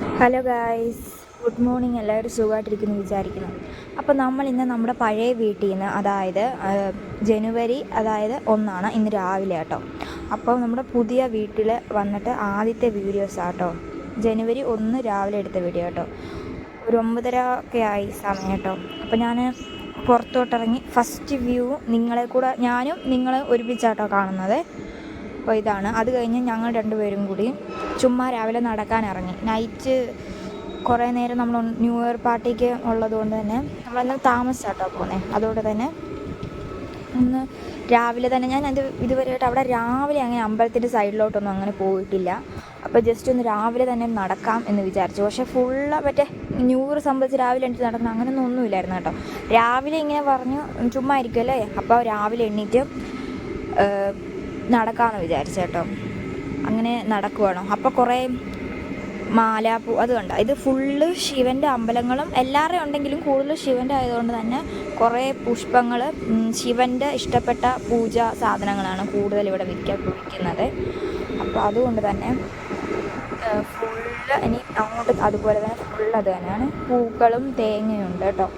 Hello guys good morning എല്ലാവരും സുഖമായിട്ടിരിക്കുന്നു വിചാരിക്കുന്നു. അപ്പോൾ നമ്മൾ ഇന്ന് നമ്മുടെ പഴയ വീട്ടിൽ നിന്ന് അതായത് ജനുവരി അതായത് ഒന്നാണ് ഇന്ന് രാവിലെ കേട്ടോ. അപ്പോൾ നമ്മുടെ പുതിയ വീട്ടിൽ വന്നിട്ട് ആദ്യത്തെ വീഡിയോസ് ആട്ടോ ജനുവരി ഒന്ന് രാവിലെ എടുത്ത വീഡിയോ കേട്ടോ. ഒരു ഒമ്പതര ഒക്കെ ആയി സമയം കേട്ടോ. അപ്പോൾ ഞാൻ പുറത്തോട്ടിറങ്ങി ഫസ്റ്റ് വ്യൂ നിങ്ങളെ കൂടെ ഞാനും നിങ്ങളെ ഒരുമിച്ചാട്ടോ കാണുന്നത്. അപ്പോൾ ഇതാണ്. അത് കഴിഞ്ഞ് ഞങ്ങൾ രണ്ടുപേരും കൂടി ചുമ്മാ രാവിലെ നടക്കാൻ ഇറങ്ങി. നൈറ്റ് കുറേ നേരം നമ്മൾ ന്യൂ ഇയർ പാർട്ടിക്ക് ഉള്ളതുകൊണ്ട് തന്നെ നമ്മളെല്ലാം താമസിച്ചാട്ടോ പോകുന്നത് അതുകൊണ്ട് തന്നെ ഒന്ന് രാവിലെ തന്നെ ഞാൻ അത് ഇതുവരെയായിട്ട് അവിടെ രാവിലെ അങ്ങനെ അമ്പലത്തിന്റെ സൈഡിലോട്ടൊന്നും അങ്ങനെ പോയിട്ടില്ല. അപ്പോൾ ജസ്റ്റ് ഒന്ന് രാവിലെ തന്നെ നടക്കാം എന്ന് വിചാരിച്ചു. പക്ഷേ ഫുള്ള് മറ്റേ ന്യൂ ഇയർ സംബന്ധിച്ച് രാവിലെ എണീറ്റ് നടക്കണം അങ്ങനെയൊന്നും ഒന്നുമില്ലായിരുന്നു കേട്ടോ. രാവിലെ ഇങ്ങനെ പറഞ്ഞു ചുമ്മാ ഇരിക്കുമല്ലേ അപ്പോൾ രാവിലെ എണീറ്റ് ഏഹ്, നടക്കാമെന്ന് വിചാരിച്ചു കേട്ടോ. അങ്ങനെ നടക്കുവാണോ. അപ്പോൾ കുറേ മാലാപ്പൂ അത് കണ്ട? ഇത് ഫുള്ള് ശിവന്റെ അമ്പലങ്ങളും എല്ലാവരും ഉണ്ടെങ്കിലും കൂടുതൽ ശിവന്റെ ആയതുകൊണ്ട് തന്നെ കുറേ പുഷ്പങ്ങൾ ശിവന്റെ ഇഷ്ടപ്പെട്ട പൂജാ സാധനങ്ങളാണ് കൂടുതൽ ഇവിടെ വിൽക്കാൻ വിൽക്കുന്നത്. അപ്പോൾ അതുകൊണ്ട് തന്നെ ഫുള്ള് ഇനി അങ്ങോട്ട് അതുപോലെ തന്നെ ഫുള്ള് അത് തന്നെയാണ്. പൂക്കളും തേങ്ങയും ഉണ്ട് കേട്ടോ.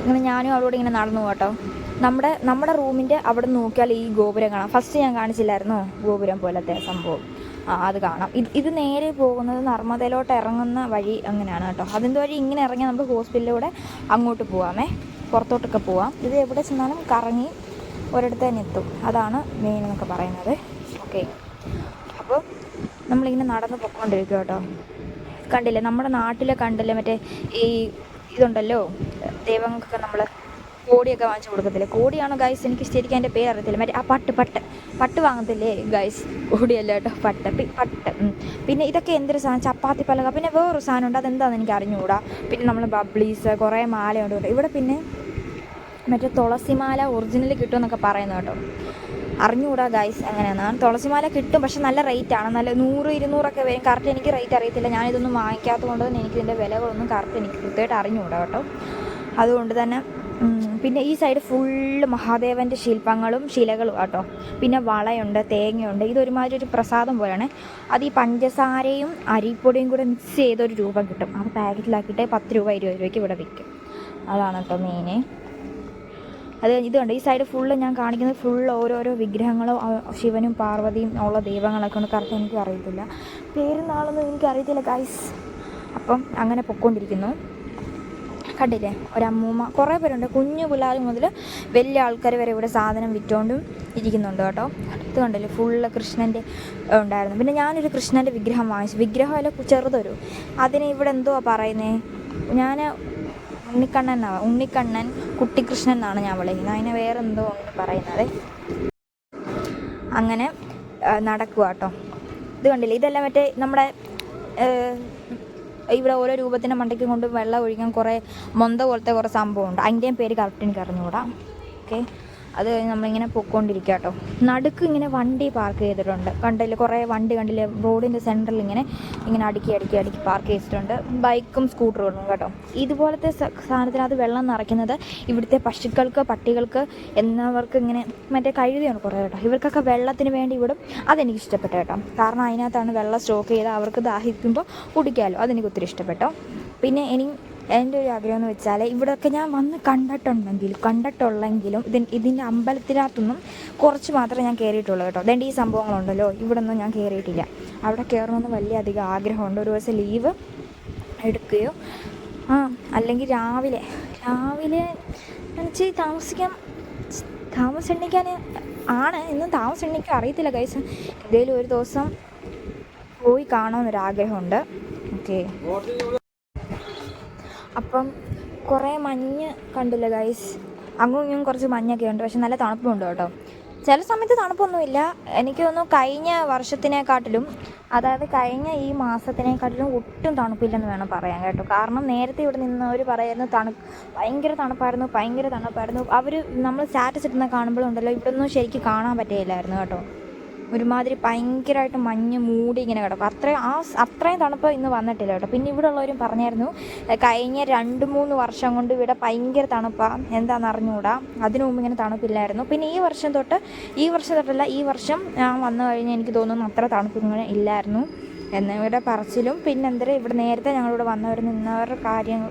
ഇങ്ങനെ ഞാനും അവളോട് ഇങ്ങനെ നടന്നു കേട്ടോ നമ്മുടെ നമ്മുടെ റൂമിന്റെ അവിടെ നോക്കിയാൽ ഈ ഗോപുരം കാണാം. ഫസ്റ്റ് ഞാൻ കാണിച്ചില്ലായിരുന്നോ ഗോപുരം പോലത്തെ സംഭവം? അത് കാണാം. ഇത് ഇത് നേരെ പോകുന്നത് നർമ്മദയിലോട്ട് ഇറങ്ങുന്ന വഴി അങ്ങനെയാണ് കേട്ടോ. അതിന്റെ വഴി ഇങ്ങനെ ഇറങ്ങി നമുക്ക് ഹോസ്പിറ്റലിലൂടെ അങ്ങോട്ട് പോകാമേ പുറത്തോട്ടൊക്കെ പോവാം. ഇത് എവിടെ ചെന്നാലും കറങ്ങി ഒരിടത്ത് തന്നെ എത്തും. അതാണ് മെയിൻ എന്നൊക്കെ പറയുന്നത്. ഓക്കെ അപ്പോൾ നമ്മളിങ്ങനെ നടന്ന് പൊക്കോണ്ടിരിക്കും കേട്ടോ. കണ്ടില്ലേ? നമ്മുടെ നാട്ടിലെ കണ്ടില്ലേ? മറ്റേ ഈ ഇതുണ്ടല്ലോ? ദൈവങ്ങൾക്കൊക്കെ നമ്മൾ കോടിയൊക്കെ വാങ്ങിച്ചു കൊടുക്കത്തില്ലേ? കോടിയാണോ ഗൈസ് എനിക്ക് ശരിക്കും എന്റെ പേര് അറിയത്തില്ല. മറ്റേ ആ പട്ട് പട്ട്. പട്ട് വാങ്ങത്തില്ലേ ഗൈസ് കോടിയല്ല കേട്ടോ. പട്ട്. പട്ട്. പിന്നെ ഇതൊക്കെ എന്തൊരു സാധനം? ചപ്പാത്തി പലക. പിന്നെ വേറൊരു സാധനം ഉണ്ട്. അതെന്താണെന്ന് എനിക്ക് അറിഞ്ഞുകൂടാ പിന്നെ നമ്മൾ ബബ്ലീസ് കുറേ മാലയുണ്ട് ഇവിടെ പിന്നെ മറ്റേ തുളസിമാല ഒറിജിനൽ കിട്ടുമെന്നൊക്കെ പറയുന്നു കേട്ടോ. അറിഞ്ഞുകൂടാ ഗൈസ് എങ്ങനെയാണ് തുളസിമാല കിട്ടും. പക്ഷെ നല്ല റേറ്റ് ആണ്. നല്ല നൂറ് ഇരുന്നൂറൊക്കെ വരും. കറക്റ്റ് എനിക്ക് റേറ്റ് അറിയത്തില്ല. ഞാനിതൊന്നും വാങ്ങിക്കാത്തത് കൊണ്ട് തന്നെ എനിക്കിതിന്റെ വിലകളൊന്നും കറക്റ്റ് എനിക്ക് കൃത്യമായിട്ട് അറിഞ്ഞുകൂടാ കേട്ടോ. അതുകൊണ്ട് തന്നെ പിന്നെ ഈ സൈഡ് ഫുള്ള് മഹാദേവന്റെ ശില്പങ്ങളും ശിലകളും കേട്ടോ പിന്നെ വളയുണ്ട് തേങ്ങയുണ്ട്. ഇതൊരുമാതിരി ഒരു പ്രസാദം പോലെയാണ്. അത് ഈ പഞ്ചസാരയും അരിപ്പൊടിയും കൂടെ മിക്സ് ചെയ്തൊരു രൂപം കിട്ടും. അത് പാക്കറ്റിലാക്കിയിട്ട് പത്ത് രൂപ ഇരുപത് രൂപയ്ക്ക് ഇവിടെ വിൽക്കും. അതാണ് കേട്ടോ മെയിന് അത് ഇത് കണ്ട് ഈ സൈഡ് ഫുള്ള് ഞാൻ കാണിക്കുന്നത് ഫുൾ ഓരോരോ വിഗ്രഹങ്ങളും ശിവനും പാർവതിയും ഉള്ള ദൈവങ്ങളൊക്കെ ഉണ്ട്. കറക്റ്റ് എനിക്ക് അറിയത്തില്ല പേരുന്നാളൊന്നും നാളൊന്നും എനിക്ക് അറിയത്തില്ല ഗൈസ് അപ്പം അങ്ങനെ പൊക്കോണ്ടിരിക്കുന്നു. കണ്ടില്ലേ? ഒരമ്മൂമ്മ. കുറേ പേരുണ്ട്. കുഞ്ഞു പിള്ളേർ മുതൽ വലിയ ആൾക്കാർ വരെ ഇവിടെ സാധനം വിറ്റുകൊണ്ടും ഇരിക്കുന്നുണ്ട് കേട്ടോ. ഇത് കണ്ടില്ലേ? ഫുള്ള് കൃഷ്ണന്റെ ഉണ്ടായിരുന്നു. പിന്നെ ഞാനൊരു കൃഷ്ണന്റെ വിഗ്രഹം വാങ്ങിച്ചു. വിഗ്രഹമല്ല ചെറുതൊരു. അതിന് ഇവിടെ എന്തുവാ പറയുന്നത് ഞാൻ ഉണ്ണിക്കണ്ണൻ എന്നാണ് ഉണ്ണിക്കണ്ണൻ കുട്ടിക്കൃഷ്ണൻ എന്നാണ് ഞാൻ വിളിക്കുന്നത്. അതിനെ വേറെ എന്തോ ഒന്ന് പറയുന്നത്. അങ്ങനെ നടക്കുക കേട്ടോ. ഇത് കണ്ടില്ലേ? ഇതെല്ലാം മറ്റേ നമ്മുടെ ഇവിടെ ഓരോ രൂപത്തിന്റെ മണ്ടയ്ക്ക് കൊണ്ട് വെള്ളം ഒഴിക്കാൻ കുറേ മൊന്ത പോലത്തെ കുറേ സംഭവമുണ്ട്. അതിന്റെയും പേര് കറക്റ്റ് എനിക്ക് അറിഞ്ഞുകൂടാ ഓക്കെ അത് കഴിഞ്ഞ് നമ്മളിങ്ങനെ പൊക്കോണ്ടിരിക്കുക കേട്ടോ നടുക്ക് ഇങ്ങനെ വണ്ടി പാർക്ക് ചെയ്തിട്ടുണ്ട്. കണ്ടില്ലേ കുറേ വണ്ടി കണ്ടില്ലേ? റോഡിന്റെ സെന്ററിൽ ഇങ്ങനെ ഇങ്ങനെ അടുക്കി അടുക്കി അടുക്കി പാർക്ക് ചെയ്തിട്ടുണ്ട്. ബൈക്കും സ്കൂട്ടറുകളും കേട്ടോ. ഇതുപോലത്തെ സാധനത്തിനകത്ത് വെള്ളം നിറയ്ക്കുന്നത് ഇവിടുത്തെ പശുക്കൾക്ക് പട്ടികൾക്ക് എന്നവർക്ക് ഇങ്ങനെ മറ്റേ കഴുതിയാണ് കുറേ കേട്ടോ. ഇവർക്കൊക്കെ വെള്ളത്തിന് വേണ്ടി ഇവിടും അതെനിക്ക് ഇഷ്ടപ്പെട്ടു കേട്ടോ. കാരണം അതിനകത്താണ് വെള്ളം സ്റ്റോക്ക് ചെയ്ത് അവർക്ക് ദാഹിക്കുമ്പോൾ കുടിക്കാമല്ലോ അതെനിക്ക് ഒത്തിരി ഇഷ്ടപ്പെട്ടു. പിന്നെ ഇനി എന്റെ ഒരു ആഗ്രഹം എന്ന് വെച്ചാൽ ഇവിടെയൊക്കെ ഞാൻ വന്ന് കണ്ടിട്ടുണ്ടെങ്കിലും കണ്ടിട്ടുള്ളെങ്കിലും ഇതിന് ഇതിന്റെ അമ്പലത്തിനകത്തൊന്നും കുറച്ച് മാത്രമേ ഞാൻ കയറിയിട്ടുള്ളൂ കേട്ടോ. അതെന്റെ ഈ സംഭവങ്ങളുണ്ടല്ലോ ഇവിടെ ഒന്നും ഞാൻ കയറിയിട്ടില്ല. അവിടെ കയറണമെന്ന് വലിയ അധികം ആഗ്രഹമുണ്ട്. ഒരു ദിവസം ലീവ് എടുക്കുകയോ ആ അല്ലെങ്കിൽ രാവിലെ രാവിലെ എന്നുവെച്ച് താമസിക്കാൻ താമസം എണ്ണിക്കാൻ ആണ്. ഇന്നും എണ്ണിക്കാൻ അറിയത്തില്ല കൈസ് എന്തെങ്കിലും ഒരു ദിവസം പോയി കാണണമെന്നൊരാഗ്രഹമുണ്ട് ഓക്കെ അപ്പം കുറേ മഞ്ഞ് കണ്ടില്ല ഗൈസ് അങ്ങും ഇങ്ങും കുറച്ച് മഞ്ഞൊക്കെ ഉണ്ട്. പക്ഷെ നല്ല തണുപ്പുണ്ട് കേട്ടോ. ചില സമയത്ത് തണുപ്പൊന്നുമില്ല. എനിക്ക് തോന്നുന്നു കഴിഞ്ഞ വർഷത്തിനെക്കാട്ടിലും അതായത് കഴിഞ്ഞ ഈ മാസത്തിനെക്കാട്ടിലും ഒട്ടും തണുപ്പില്ലെന്ന് വേണം പറയാൻ കേട്ടോ. കാരണം നേരത്തെ ഇവിടെ നിന്നവർ പറയായിരുന്നു തണു ഭയങ്കര തണുപ്പായിരുന്നു ഭയങ്കര തണുപ്പായിരുന്നു. അവർ നമ്മൾ സ്റ്റാറ്റസ് ഇടുന്ന കാണുമ്പോഴുണ്ടല്ലോ ഇവിടെ ഒന്നും ശരിക്കും കാണാൻ പറ്റില്ലായിരുന്നു കേട്ടോ. ഒരുമാതിരി ഭയങ്കരമായിട്ട് മഞ്ഞ് മൂടി ഇങ്ങനെ കിടക്കും. അത്രയും ആ അത്രയും തണുപ്പ് ഇന്ന് വന്നിട്ടില്ല കേട്ടോ. പിന്നെ ഇവിടെ ഉള്ളവരും പറഞ്ഞായിരുന്നു കഴിഞ്ഞ രണ്ട് മൂന്ന് വർഷം കൊണ്ട് ഇവിടെ ഭയങ്കര തണുപ്പാണ് എന്താണെന്ന് അറിഞ്ഞുകൂടാ അതിനു മുമ്പ് ഇങ്ങനെ തണുപ്പില്ലായിരുന്നു. പിന്നെ ഈ വർഷം തൊട്ട് ഈ വർഷം തൊട്ടല്ല ഈ വർഷം ഞാൻ വന്നു കഴിഞ്ഞാൽ എനിക്ക് തോന്നുന്നു അത്ര തണുപ്പ് ഇങ്ങനെ ഇല്ലായിരുന്നു എന്നിവരുടെ പറച്ചിലും. പിന്നെ എന്തര ഇവിടെ നേരത്തെ ഞങ്ങളിവിടെ വന്നവർ നിന്നവരുടെ കാര്യങ്ങൾ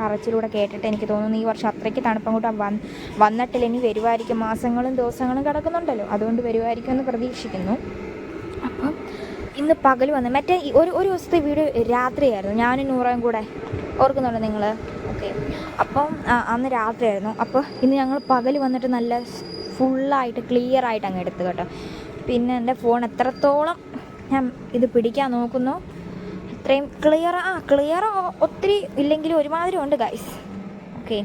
പറച്ചിലൂടെ കേട്ടിട്ട് എനിക്ക് തോന്നുന്നു ഈ വർഷം അത്രയ്ക്ക് തണുപ്പം കൂട്ടാൻ വന്ന് വന്നിട്ടില്ല. ഇനി വരുമായിരിക്കും മാസങ്ങളും ദിവസങ്ങളും കിടക്കുന്നുണ്ടല്ലോ. അതുകൊണ്ട് വരുമായിരിക്കും എന്ന് പ്രതീക്ഷിക്കുന്നു. അപ്പം ഇന്ന് പകൽ വന്ന് മറ്റേ ഒരു ഒരു ദിവസത്തെ വീട് രാത്രിയായിരുന്നു. ഞാനും നൂറയും കൂടെ ഓർക്കുന്നുണ്ടോ നിങ്ങൾ ഓക്കെ. അപ്പം അന്ന് രാത്രിയായിരുന്നു. അപ്പോൾ ഇന്ന് ഞങ്ങൾ പകൽ വന്നിട്ട് നല്ല ഫുള്ളായിട്ട് ക്ലിയർ ആയിട്ട് അങ്ങ് എടുത്തു കേട്ടോ. പിന്നെ എന്റെ ഫോൺ എത്രത്തോളം ഞാൻ ഇത് പിടിക്കാൻ നോക്കുന്നു. അത്രയും ക്ലിയർ ആ ക്ലിയർ ഒത്തിരി ഇല്ലെങ്കിലും ഒരുമാതിരി ഉണ്ട് ഗൈസ് ഓക്കെ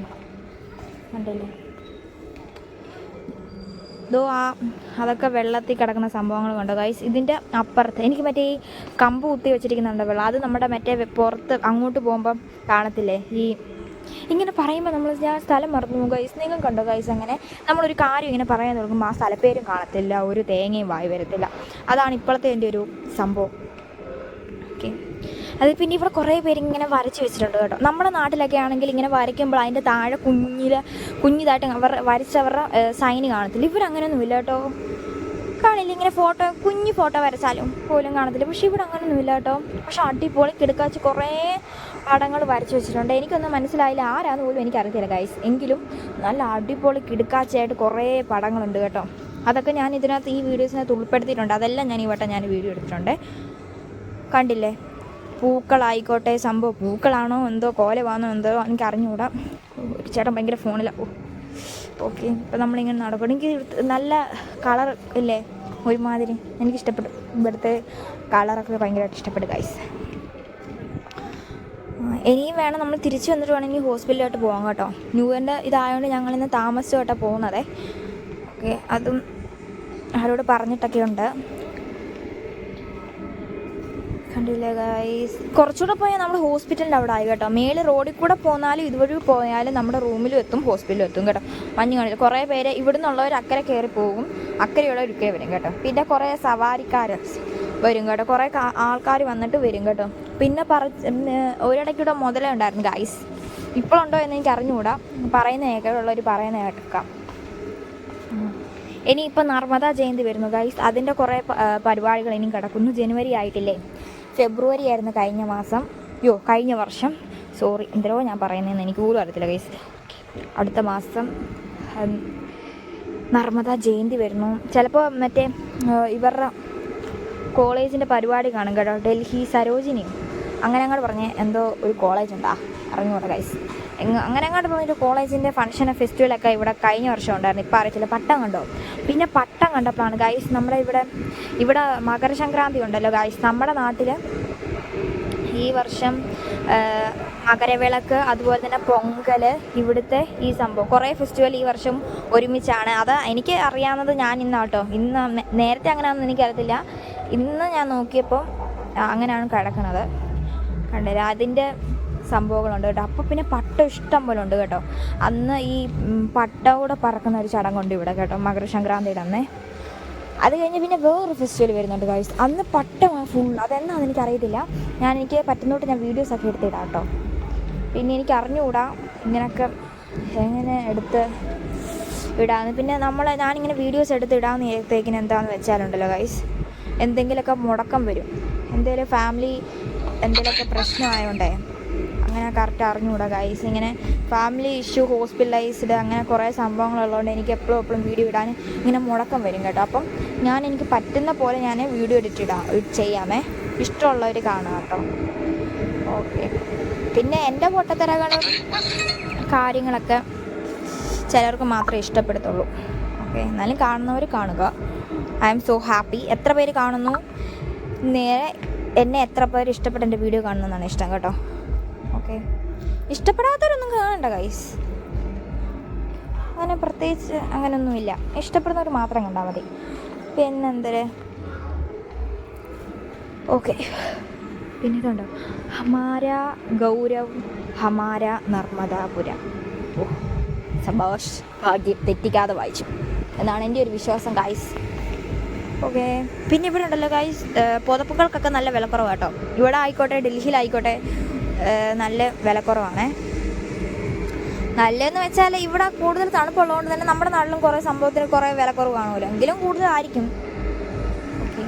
കണ്ടില്ലേ? ഇതോ ആ അതൊക്കെ വെള്ളത്തിൽ കിടക്കുന്ന സംഭവങ്ങൾ കണ്ടോ ഗൈസ് ഇതിന്റെ അപ്പുറത്ത് എനിക്ക് മറ്റേ ഈ കമ്പ് കുത്തി വെച്ചിരിക്കുന്നുണ്ട് വെള്ളം? അത് നമ്മുടെ മറ്റേ പുറത്ത് അങ്ങോട്ട് പോകുമ്പം കാണത്തില്ലേ? ഈ ഇങ്ങനെ പറയുമ്പോൾ നമ്മൾ ഞാൻ സ്ഥലം മറന്നു ഗൈസ് നിങ്ങൾ കണ്ടോ ഗൈസ് അങ്ങനെ നമ്മളൊരു കാര്യം ഇങ്ങനെ പറയാൻ തുടങ്ങുമ്പോൾ ആ സ്ഥലപ്പേരും കാണത്തില്ല ഒരു തേങ്ങയും വായി വരത്തില്ല. അതാണ് ഇപ്പോഴത്തെ എന്റെ ഒരു സംഭവം. അത് പിന്നെ ഇവിടെ കുറേ പേര് ഇങ്ങനെ വരച്ച് വെച്ചിട്ടുണ്ട് കേട്ടോ. നമ്മുടെ നാട്ടിലൊക്കെ ആണെങ്കിൽ ഇങ്ങനെ വരയ്ക്കുമ്പോൾ അതിന്റെ താഴെ കുഞ്ഞിൽ കുഞ്ഞിതായിട്ട് അവർ വരച്ചവരുടെ സൈന് കാണത്തില്ല. ഇവരങ്ങനെയൊന്നും ഇല്ല കേട്ടോ. കാണില്ല ഇങ്ങനെ ഫോട്ടോ കുഞ്ഞു ഫോട്ടോ വരച്ചാലും പോലും കാണത്തില്ല. പക്ഷേ ഇവിടെ അങ്ങനെയൊന്നും ഇല്ല കേട്ടോ. പക്ഷെ അടിപൊളി കിടക്കാച്ച് കുറേ പടങ്ങൾ വരച്ച് വെച്ചിട്ടുണ്ട്. എനിക്കൊന്നും മനസ്സിലായില്ല ആരാന്ന് പോലും എനിക്കറിയത്തില്ല ഗൈസ് എങ്കിലും നല്ല അടിപൊളി കിടക്കാച്ചയായിട്ട് കുറേ പടങ്ങളുണ്ട് കേട്ടോ. അതൊക്കെ ഞാൻ ഇതിനകത്ത് ഈ വീഡിയോസിനകത്ത് ഉൾപ്പെടുത്തിയിട്ടുണ്ട്. അതെല്ലാം ഞാൻ ഈ വട്ടം ഞാൻ വീഡിയോ എടുത്തിട്ടുണ്ട്. കണ്ടില്ലേ? പൂക്കളായിക്കോട്ടെ സംഭവം പൂക്കളാണോ എന്തോ കോലവാണോ എന്തോ എനിക്ക് അറിഞ്ഞുകൂടാ ചേട്ടൻ ഭയങ്കര ഫോണിലാണ് ഓക്കെ ഇപ്പം നമ്മളിങ്ങനെ നടക്കും എനിക്ക് നല്ല കളർ ഇല്ലേ? ഒരുമാതിരി. എനിക്കിഷ്ടപ്പെട്ടു ഇവിടുത്തെ കളറൊക്കെ ഭയങ്കരമായിട്ട് ഇഷ്ടപ്പെട്ടു ഗൈസ് ഇനിയും വേണം നമ്മൾ തിരിച്ചു വന്നിട്ട് വേണമെങ്കിൽ ഹോസ്പിറ്റലിലോട്ട് പോകാം കേട്ടോ. ന്യൂ ഇയറിന്റെ ഇതായതുകൊണ്ട് ഞങ്ങളിന്ന് താമസിച്ചോട്ടാണ് പോകുന്നത്. ഓക്കെ അതും ആരോട് പറഞ്ഞിട്ടൊക്കെ ഉണ്ട് കണ്ടില്ലേ ഗൈസ് കുറച്ചുകൂടെ പോയാൽ നമ്മൾ ഹോസ്പിറ്റലിന്റെ അവിടെ ആയി കേട്ടോ. മേളിൽ റോഡിൽ കൂടെ പോന്നാലും ഇതുവഴി പോയാലും നമ്മുടെ റൂമിലും എത്തും ഹോസ്പിറ്റലിലും എത്തും കേട്ടോ. മഞ്ഞ് കാണില്ല. കുറേ പേര് ഇവിടെ നിന്നുള്ളവർ അക്കരെ കയറി പോകും. അക്കരെയുള്ളവർ ഇക്കരെ വരും കേട്ടോ. പിന്നെ കുറേ സവാരിക്കാർ വരും കേട്ടോ. കുറേ ആൾക്കാർ വന്നിട്ട് വരും കേട്ടോ. പിന്നെ പറ ഒരിടയ്ക്കൂടെ മുതലേ ഉണ്ടായിരുന്നു ഗൈസ് ഇപ്പോഴുണ്ടോ എന്ന് എനിക്ക് അറിഞ്ഞുകൂടാ. പറയുന്ന കേൾക്കുള്ളവർ പറയുന്ന കേൾക്കാം ഇനി ഇനിയിപ്പോൾ നർമ്മദ ജയന്തി വരുന്നു ഗൈസ് അതിന്റെ കുറേ പരിപാടികൾ ഇനിയും കിടക്കുന്നു. ജനുവരി ആയിട്ടില്ലേ? ഫെബ്രുവരി ആയിരുന്നു കഴിഞ്ഞ മാസം. യോ കഴിഞ്ഞ വർഷം. സോറി എന്തോ ഞാൻ പറയുന്നതെന്ന് എനിക്ക് പോലും അറിയത്തില്ല ഗൈസ് അടുത്ത മാസം നർമ്മദ ജയന്തി വരുന്നു. ചിലപ്പോൾ മറ്റേ ഇവരുടെ കോളേജിന്റെ പരിപാടി കാണും കേട്ടോ. ഡൽഹി സരോജിനിയും. അങ്ങനെ അങ്ങോട്ട് പറഞ്ഞ് എന്തോ ഒരു കോളേജ് ഉണ്ടാ അറിഞ്ഞൂടെ ഗൈസ് അങ്ങനെ അങ്ങോട്ട് പറഞ്ഞൊരു കോളേജിന്റെ ഫംഗ്ഷൻ ഫെസ്റ്റിവലൊക്കെ ഇവിടെ കഴിഞ്ഞ വർഷം ഉണ്ടായിരുന്നു. ഇപ്പം അറിയത്തില്ല. പട്ടം കണ്ടോ? പിന്നെ പട്ടം കണ്ടപ്പോഴാണ് ഗൈസ് നമ്മുടെ ഇവിടെ ഇവിടെ മകരസംക്രാന്തി ഉണ്ടല്ലോ ഗൈസ് നമ്മുടെ നാട്ടിൽ ഈ വർഷം മകരവിളക്ക് അതുപോലെ തന്നെ പൊങ്കൽ ഇവിടുത്തെ ഈ സംഭവം. കുറേ ഫെസ്റ്റിവൽ ഈ വർഷം ഒരുമിച്ചാണ്. അത് എനിക്ക് അറിയാവുന്നത് ഞാൻ ഇന്നാട്ടോ. ഇന്ന് നേരത്തെ അങ്ങനെയാണെന്ന് എനിക്കറിയത്തില്ല. ഇന്ന് ഞാൻ നോക്കിയപ്പം അങ്ങനെയാണ് കിടക്കുന്നത് കണ്ടില്ല അതിന്റെ സംഭവങ്ങളുണ്ട് കേട്ടോ. അപ്പോൾ പിന്നെ പട്ട ഇഷ്ടം പോലെ ഉണ്ട് കേട്ടോ. അന്ന് ഈ പട്ട കൂടെ പറക്കുന്ന ഒരു ചടങ്ങുണ്ട് ഇവിടെ കേട്ടോ മകരസംക്രാന്തിയുടെ അന്നേ. അത് കഴിഞ്ഞ് പിന്നെ വേറൊരു ഫെസ്റ്റിവൽ വരുന്നുണ്ട് ഗൈസ് അന്ന് പട്ടമാണ് ഫുൾ അതെന്നാന്ന് എനിക്കറിയത്തില്ല. ഞാൻ എനിക്ക് പറ്റുന്നോട്ട് ഞാൻ വീഡിയോസ് വീഡിയോസൊക്കെ എടുത്തിടാം കേട്ടോ. പിന്നെ എനിക്ക് അറിഞ്ഞുകൂടാ ഇങ്ങനെയൊക്കെ എങ്ങനെ എടുത്ത് ഇടാന്ന്. പിന്നെ നമ്മൾ ഞാനിങ്ങനെ വീഡിയോസ് എടുത്ത് ഇടാന്ന് നേരത്തേക്കിന് എന്താണെന്ന് വെച്ചാലുണ്ടല്ലോ ഗൈസ് എന്തെങ്കിലുമൊക്കെ മുടക്കം വരും. എന്തെങ്കിലും ഫാമിലി എന്തെങ്കിലുമൊക്കെ പ്രശ്നമായോണ്ടേ. അങ്ങനെ കറക്റ്റ് അറിഞ്ഞുകൂടാ ഗൈസ് ഇങ്ങനെ ഫാമിലി ഇഷ്യൂ ഹോസ്പിറ്റലൈസ്ഡ് അങ്ങനെ കുറേ സംഭവങ്ങളുള്ളതുകൊണ്ട് എനിക്ക് എപ്പോഴും എപ്പോഴും വീഡിയോ ഇടാൻ ഇങ്ങനെ മുടക്കം വരും കേട്ടോ. അപ്പം ഞാൻ എനിക്ക് പറ്റുന്ന പോലെ ഞാൻ വീഡിയോ എഡിറ്റ് ഇടാം ചെയ്യാമേ. ഇഷ്ടമുള്ളവർ കാണുക കേട്ടോ. ഓക്കെ പിന്നെ എന്റെ പൊട്ടത്തരകളും കാര്യങ്ങളൊക്കെ ചിലർക്ക് മാത്രമേ ഇഷ്ടപ്പെടുത്തുള്ളൂ. ഓക്കെ എന്നാലും കാണുന്നവർ കാണുക. ഐ എം സോ ഹാപ്പി എത്ര പേര് കാണുന്നു? നേരെ എന്നെ എത്ര പേര് ഇഷ്ടപ്പെട്ട എന്റെ വീഡിയോ കാണുന്നതാണ് ഇഷ്ടം കേട്ടോ. ഓക്കെ. ഇഷ്ടപ്പെടാത്തവരൊന്നും കാണണ്ട ഗൈസ് അങ്ങനെ പ്രത്യേകിച്ച് അങ്ങനെയൊന്നുമില്ല ഇഷ്ടപ്പെടുന്നവർ മാത്രം കണ്ടാൽ മതി. പിന്നെന്തര്? ഓക്കെ. പിന്നെ ഇതുണ്ടോ ഹമാര ഗൗരവ് ഹമാര നർമ്മദാപുര സബോഷ് ഭാഗ്യം തെറ്റിക്കാതെ വായിച്ചു. എന്നാണ് എന്റെ ഒരു വിശ്വാസം ഗൈസ് ഓക്കെ. പിന്നെ ഇവിടെ ഉണ്ടല്ലോ ഗൈസ് പുതപ്പുകൾക്കൊക്കെ നല്ല വിലക്കുറവ് കേട്ടോ. ഇവിടെ ആയിക്കോട്ടെ ഡൽഹിയിലായിക്കോട്ടെ നല്ല വിലക്കുറവാണ്. നല്ലതെന്ന് വെച്ചാൽ ഇവിടെ കൂടുതൽ തണുപ്പുള്ളതുകൊണ്ട് തന്നെ നമ്മുടെ നാട്ടിലും കുറേ സംഭവത്തിന് കുറേ വിലക്കുറവ് കാണുമല്ലോ. എങ്കിലും കൂടുതലായിരിക്കും. ഓക്കെ.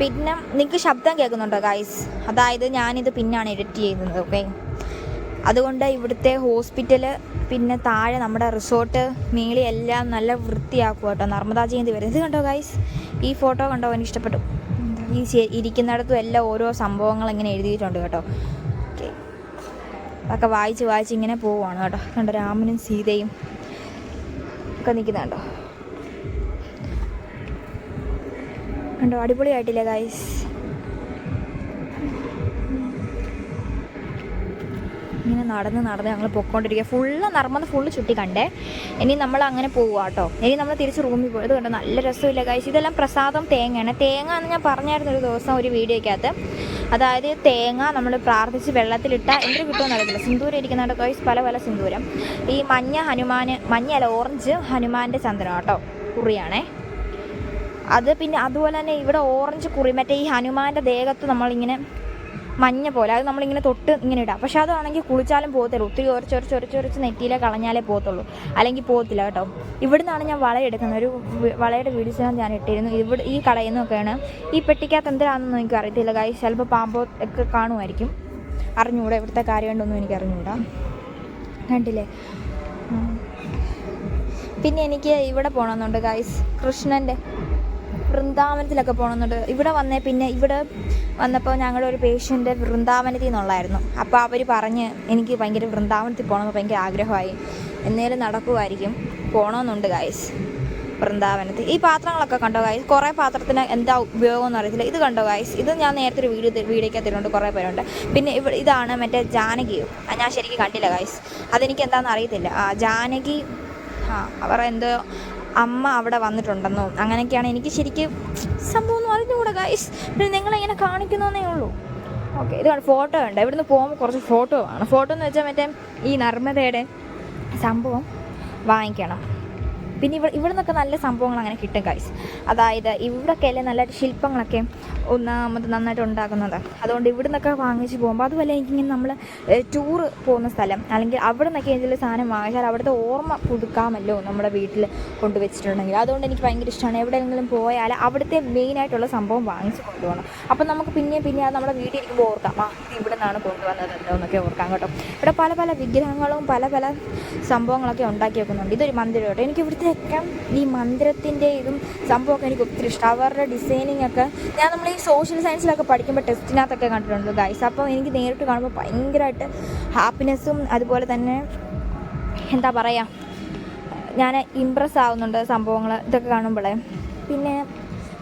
പിന്നെ നിങ്ങൾക്ക് ശബ്ദം കേൾക്കുന്നുണ്ടോ ഗൈസ് അതായത് ഞാനിത് പിന്നാണ് എഡിറ്റ് ചെയ്യുന്നത് ഓക്കെ അതുകൊണ്ട് ഇവിടുത്തെ ഹോസ്പിറ്റൽ പിന്നെ താഴെ നമ്മുടെ റിസോർട്ട് മേളി എല്ലാം നല്ല വൃത്തിയാക്കുക കേട്ടോ. നർമ്മദാ ജയന്തി വരെ ഇത് കണ്ടോ ഗൈസ് ഈ ഫോട്ടോ കണ്ടോ? എനിക്ക് ഇഷ്ടപ്പെട്ടു ഈ ഇരിക്കുന്നിടത്തും എല്ലാം ഓരോ സംഭവങ്ങൾ ഇങ്ങനെ എഴുതിയിട്ടുണ്ട് കേട്ടോ. അതൊക്കെ വായിച്ച് വായിച്ച് ഇങ്ങനെ പോവുകയാണ് കേട്ടോ. കണ്ടോ രാമനും സീതയും ഒക്കെ നിൽക്കുന്നുണ്ടോ കണ്ടോ. അടിപൊളിയായിട്ടില്ലേ ഗായ്സ് ഇങ്ങനെ നടന്ന് നടന്ന് ഞങ്ങൾ പൊക്കോണ്ടിരിക്കുക ഫുള്ള് നർമ്മന്ന് ഫുള്ള് ചുറ്റി കണ്ടേ. ഇനി നമ്മൾ അങ്ങനെ പോവുക കേട്ടോ. ഇനി നമ്മൾ തിരിച്ച് റൂമിൽ പോയത് കണ്ടോ നല്ല രസമില്ല ഗൈസ് ഇതെല്ലാം പ്രസാദം തേങ്ങയാണ്. തേങ്ങ എന്ന് ഞാൻ പറഞ്ഞായിരുന്നു ഒരു ദിവസം ഒരു വീഡിയോയ്ക്കകത്ത്. അതായത് തേങ്ങ നമ്മൾ പ്രാർത്ഥിച്ച് വെള്ളത്തിലിട്ട എന്തൊരു കിട്ടുമെന്ന് അറിയത്തില്ല. സിന്ദൂരം ഇരിക്കുന്നുണ്ട് ഗൈസ് പല പല സിന്ദൂരം. ഈ മഞ്ഞ ഹനുമാന് മഞ്ഞ അല്ല ഓറഞ്ച് ഹനുമാന്റെ ചന്ദനം കേട്ടോ കുറിയാണേ. അത് പിന്നെ അതുപോലെ തന്നെ ഇവിടെ ഓറഞ്ച് കുറി മറ്റേ ഈ ഹനുമാന്റെ ദേഹത്ത് നമ്മളിങ്ങനെ മഞ്ഞ പോലെ. അത് നമ്മളിങ്ങനെ തൊട്ട് ഇങ്ങനെ ഇടാം. പക്ഷെ അതാണെങ്കിൽ കുളിച്ചാലും പോകത്തില്ല. ഒത്തിരി ഉരച്ച് ഉരച്ച് ഉരച്ച് ഉരച്ച് നെറ്റിയിലെ കളഞ്ഞാലേ പോകത്തുള്ളൂ. അല്ലെങ്കിൽ പോകത്തില്ല കേട്ടോ. ഇവിടുന്നാണ് ഞാൻ വള എടുക്കുന്നത്. ഒരു വളയുടെ വീഡിയോസിനാണ് ഞാൻ ഇട്ടിരുന്നു ഇവിടെ ഈ കടയിൽ നിന്നൊക്കെയാണ് ഈ പെട്ടിക്കകത്ത് എന്തിനാണെന്നൊന്നും എനിക്ക് അറിയത്തില്ല കാര്യം ചിലപ്പോൾ പാമ്പോ ഒക്കെ കാണുമായിരിക്കും. അറിഞ്ഞുകൂടാ ഇവിടുത്തെ കാര്യം കൊണ്ടൊന്നും എനിക്ക് അറിഞ്ഞുകൂടാ കണ്ടില്ലേ പിന്നെ എനിക്ക് ഇവിടെ പോകണമെന്നുണ്ട് ഗൈസ് കൃഷ്ണന്റെ വൃന്ദാവനത്തിലൊക്കെ പോകണമെന്നുണ്ട് ഇവിടെ വന്നേ പിന്നെ ഇവിടെ വന്നപ്പോൾ ഞങ്ങളുടെ ഒരു പേഷ്യന്റ് വൃന്ദാവനത്തിൽ നിന്നുള്ളായിരുന്നു. അപ്പോൾ അവർ പറഞ്ഞ് എനിക്ക് ഭയങ്കര വൃന്ദാവനത്തിൽ പോകണമെന്ന് ഭയങ്കര ആഗ്രഹമായി. എന്നേലും നടക്കുമായിരിക്കും പോകണമെന്നുണ്ട് ഗായ്സ് വൃന്ദാവനത്തിൽ. ഈ പാത്രങ്ങളൊക്കെ കണ്ടോ ഗായ്സ് കുറേ പാത്രത്തിന് എന്താ ഉപയോഗം എന്ന് അറിയത്തില്ല. ഇത് കണ്ടോ ഗായ്സ് ഇത് ഞാൻ നേരത്തെ ഒരു വീഡിയോ വീഡിയോയ്ക്ക് തരുന്നുണ്ട് കുറേ പേരുണ്ട്. പിന്നെ ഇവിടെ ഇതാണ് മറ്റേ ജാനകിയോ ഞാൻ ശരിക്കും കണ്ടില്ല ഗായ്സ് അതെനിക്ക് എന്താണെന്ന് അറിയത്തില്ല. ആ ജാനകി ആ അവർ എന്തോ അമ്മ അവിടെ വന്നിട്ടുണ്ടെന്നോ? അങ്ങനെയൊക്കെയാണ് എനിക്ക് ശരിക്കും സംഭവം അറിഞ്ഞുകൂടെ ഗൈസ് പിന്നെ നിങ്ങളിങ്ങനെ കാണിക്കുന്നതേ ഉള്ളൂ. ഓക്കെ ഇത് ഫോട്ടോ ഉണ്ട് ഇവിടുന്ന് പോകുമ്പോൾ കുറച്ച് ഫോട്ടോ ആണ്. ഫോട്ടോ എന്ന് വെച്ചാൽ മറ്റേ ഈ നർമ്മദയുടെ സംഭവം വാങ്ങിക്കണം. പിന്നെ ഇവിടെ ഇവിടെ നിന്നൊക്കെ നല്ല സംഭവങ്ങൾ അങ്ങനെ കിട്ടും ഗൈസ് അതായത് ഇവിടെയൊക്കെ അല്ലേ നല്ല ശില്പങ്ങളൊക്കെ ഒന്നാമത് നന്നായിട്ട് ഉണ്ടാക്കുന്നത്. അതുകൊണ്ട് ഇവിടെ നിന്നൊക്കെ വാങ്ങിച്ച് പോകുമ്പോൾ അതുപോലെ എനിക്കിങ്ങനെ നമ്മൾ ടൂറ് പോകുന്ന സ്ഥലം അല്ലെങ്കിൽ അവിടെ നിന്നൊക്കെ എന്തെങ്കിലും സാധനം വാങ്ങിച്ചാൽ അവിടുത്തെ ഓർമ്മ പുതുക്കാമല്ലോ നമ്മുടെ വീട്ടിൽ കൊണ്ടുവച്ചിട്ടുണ്ടെങ്കിൽ. അതുകൊണ്ട് എനിക്ക് ഭയങ്കര ഇഷ്ടമാണ് എവിടെയെങ്കിലും പോയാൽ അവിടുത്തെ മെയിനായിട്ടുള്ള സംഭവം വാങ്ങിച്ച് കൊണ്ടുപോകണം. അപ്പം നമുക്ക് പിന്നെ പിന്നെ അത് നമ്മുടെ വീട്ടിൽ ഇരിക്കുമ്പോൾ ഓർക്കാം. ആ ഇത് ഇവിടെ നിന്നാണ് കൊണ്ടുവന്നതല്ലോ എന്നൊക്കെ ഓർക്കാം കേട്ടോ. ഇവിടെ പല പല വിഗ്രഹങ്ങളും പല പല സംഭവങ്ങളൊക്കെ ഉണ്ടാക്കി വെക്കുന്നുണ്ട്. ഇതൊരു മന്ദിരം കേട്ടോ. എനിക്ക് ഇവിടുത്തെയൊക്കെ ഈ മന്ദിരത്തിന്റെ ഇതും സംഭവമൊക്കെ എനിക്ക് ഒത്തിരി ഇഷ്ടം. അവരുടെ ഡിസൈനിങ് ഒക്കെ ഞാൻ നമ്മൾ ഈ സോഷ്യൽ സയൻസിലൊക്കെ പഠിക്കുമ്പോൾ ടെസ്റ്റിനകത്തൊക്കെ കണ്ടിട്ടുണ്ട് ഗൈസ് അപ്പോൾ എനിക്ക് നേരിട്ട് കാണുമ്പോൾ ഭയങ്കരമായിട്ട് ഹാപ്പിനെസ്സും അതുപോലെ തന്നെ എന്താ പറയുക ഞാൻ ഇമ്പ്രസ് ആവുന്നുണ്ട് സംഭവങ്ങൾ ഇതൊക്കെ കാണുമ്പോൾ പിന്നെ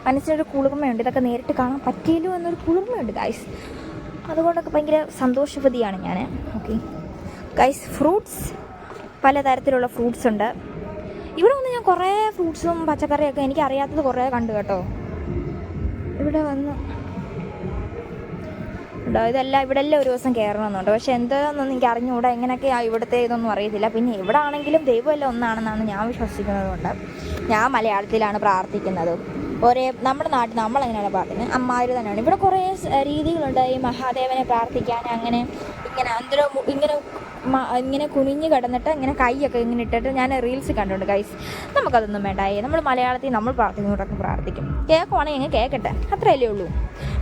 മനസ്സിനൊരു കുളിർമയുണ്ട് ഇതൊക്കെ നേരിട്ട് കാണാൻ പറ്റിയല്ലോ എന്നൊരു കുളിർമയുണ്ട് ഗൈസ് അതുകൊണ്ടൊക്കെ ഭയങ്കര സന്തോഷവതിയാണ് ഞാൻ ഓക്കെ ഗൈസ് ഫ്രൂട്ട്സ് പലതരത്തിലുള്ള ഫ്രൂട്ട്സ് ഉണ്ട്. ഇവിടെ വന്ന് ഞാൻ കുറേ ഫ്രൂട്ട്സും പച്ചക്കറിയൊക്കെ എനിക്ക് അറിയാത്തത് കുറേ കണ്ടു കേട്ടോ. ഇവിടെ വന്നു. ഉണ്ടോ ഇതല്ല ഇവിടെ എല്ലാം ഒരു ദിവസം കയറണമെന്നുണ്ട്. പക്ഷെ എന്താണെന്നൊന്നും എനിക്ക് അറിഞ്ഞുകൂടാ. എങ്ങനെയൊക്കെയാണ് ഇവിടുത്തെ ഇതൊന്നും അറിയത്തില്ല. പിന്നെ ഇവിടെ ആണെങ്കിലും ദൈവമെല്ലാം ഒന്നാണെന്നാണ് ഞാൻ വിശ്വസിക്കുന്നത് കൊണ്ട് ഞാൻ മലയാളത്തിലാണ് പ്രാർത്ഥിക്കുന്നത്. ഒരേ നമ്മുടെ നാട്ടിൽ നമ്മളെങ്ങനെയാണ് പ്രാർത്ഥിക്കുന്നത്? അമ്മാതിരി തന്നെയാണ്. ഇവിടെ കുറേ രീതികളുണ്ട്. ഈ മഹാദേവനെ പ്രാർത്ഥിക്കാൻ അങ്ങനെ ഇങ്ങനെ എന്തോ ഇങ്ങനെ ഇങ്ങനെ കുനിഞ്ഞ് കിടന്നിട്ട് ഇങ്ങനെ കൈയൊക്കെ ഇങ്ങനെ ഇട്ടിട്ട് ഞാൻ റീൽസ് കണ്ടുണ്ട് ഗൈസ് നമുക്കതൊന്നും വേണ്ടായി നമ്മൾ മലയാളത്തിൽ നമ്മൾ പ്രാർത്ഥിക്കുന്നവരൊക്കെ പ്രാർത്ഥിക്കും. കേൾക്കുവാണെങ്കിൽ അങ്ങ് കേൾക്കട്ടെ അത്രയല്ലേ ഉള്ളൂ.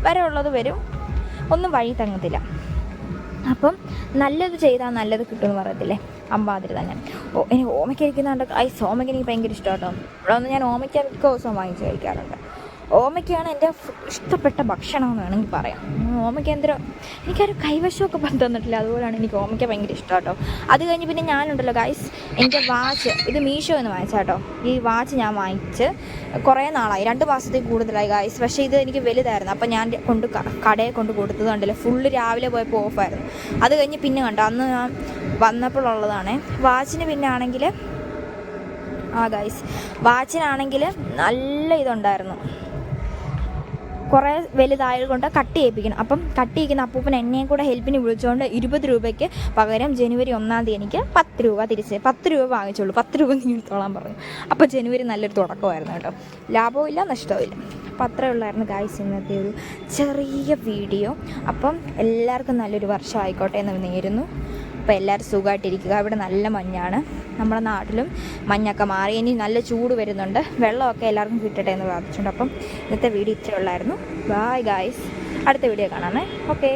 വരവുള്ളത് വരും. ഒന്നും വഴി തങ്ങത്തില്ല. അപ്പം നല്ലത് ചെയ്താൽ നല്ലത് കിട്ടുമെന്ന് പറയത്തില്ലേ? അമ്പാതിരി തന്നെ. ഓ എനിക്ക് ഓമയ്ക്ക ഐസ് ഓമയ്ക്ക് എനിക്ക് ഭയങ്കര ഇഷ്ടം കേട്ടോ. ഇവിടെ ഞാൻ ഓമയ്ക്ക മിക്ക ദിവസവും വാങ്ങിച്ച് കഴിക്കാറുണ്ട്. ഓമയ്ക്കാണ് എന്റെ ഇഷ്ടപ്പെട്ട ഭക്ഷണം എന്ന് വേണമെങ്കിൽ പറയാം. ഓമയ്ക്ക് എന്തോ എനിക്കൊരു കൈവശമൊക്കെ പറഞ്ഞു തന്നിട്ടില്ല. അതുപോലെയാണ് എനിക്ക് ഓമയ്ക്ക ഭയങ്കര ഇഷ്ടം കേട്ടോ അത് കഴിഞ്ഞ് പിന്നെ ഞാനുണ്ടല്ലോ ഗൈസ് എന്റെ വാച്ച് ഇത് മീഷോ എന്ന് വാങ്ങിച്ചാൽ കേട്ടോ ഈ വാച്ച് ഞാൻ വാങ്ങിച്ച് കുറേ നാളായി. രണ്ട് മാസത്തിൽ കൂടുതലായി ഗൈസ് പക്ഷേ ഇത് എനിക്ക് വലുതായിരുന്നു. അപ്പം ഞാൻ കൊണ്ട് കടയിൽ കൊണ്ട് കൊടുത്തത് കണ്ടില്ല? ഫുള്ള് രാവിലെ പോയപ്പോൾ ഓഫായിരുന്നു അത് കഴിഞ്ഞ് പിന്നെ കണ്ടോ അന്ന് ഞാൻ വന്നപ്പോഴുള്ളതാണ്. വാച്ചിന് പിന്നെ ആണെങ്കിൽ ആ ഗൈസ് വാച്ചിനാണെങ്കിൽ നല്ല ഇതുണ്ടായിരുന്നു. കുറേ വലുതായത് കൊണ്ട് കട്ട് ചെയ്യിപ്പിക്കണം. അപ്പം കട്ട് ചെയ്യിക്കുന്ന അപ്പൂപ്പൻ എന്നെയും കൂടെ ഹെൽപ്പിന് വിളിച്ചുകൊണ്ട് ഇരുപത് രൂപയ്ക്ക് പകരം ജനുവരി ഒന്നാം തീയതി എനിക്ക് പത്ത് രൂപ തിരിച്ച് പത്ത് രൂപ വാങ്ങിച്ചുള്ളൂ പത്ത് രൂപ നീ എടുത്തോളാൻ പറഞ്ഞു. അപ്പോൾ ജനുവരി നല്ലൊരു തുടക്കമായിരുന്നു കേട്ടോ. ലാഭവും ഇല്ല നഷ്ടവും ഇല്ല അപ്പം അത്രേ ഉള്ളായിരുന്നു ഗായ്സ് ഇന്നത്തെ ഒരു ചെറിയ വീഡിയോ അപ്പം എല്ലാവർക്കും നല്ലൊരു വർഷം ആയിക്കോട്ടെ എന്ന് നേരുന്നു അപ്പോൾ എല്ലാവരും സുഖമായിട്ടിരിക്കുക. ഇവിടെ നല്ല മഞ്ഞാണ്. നമ്മുടെ നാട്ടിലും മഞ്ഞൊക്കെ മാറി. ഇനി നല്ല ചൂട് വരുന്നുണ്ട്. വെള്ളമൊക്കെ എല്ലാവർക്കും കിട്ടട്ടെ എന്ന് പ്രാർത്ഥിച്ചിട്ടുണ്ട്. അപ്പം ഇന്നത്തെ വീഡിയോ ഇത്രയുള്ളായിരുന്നു ബായ് ഗായ്സ് അടുത്ത വീഡിയോ കാണാമേ. ഓക്കെ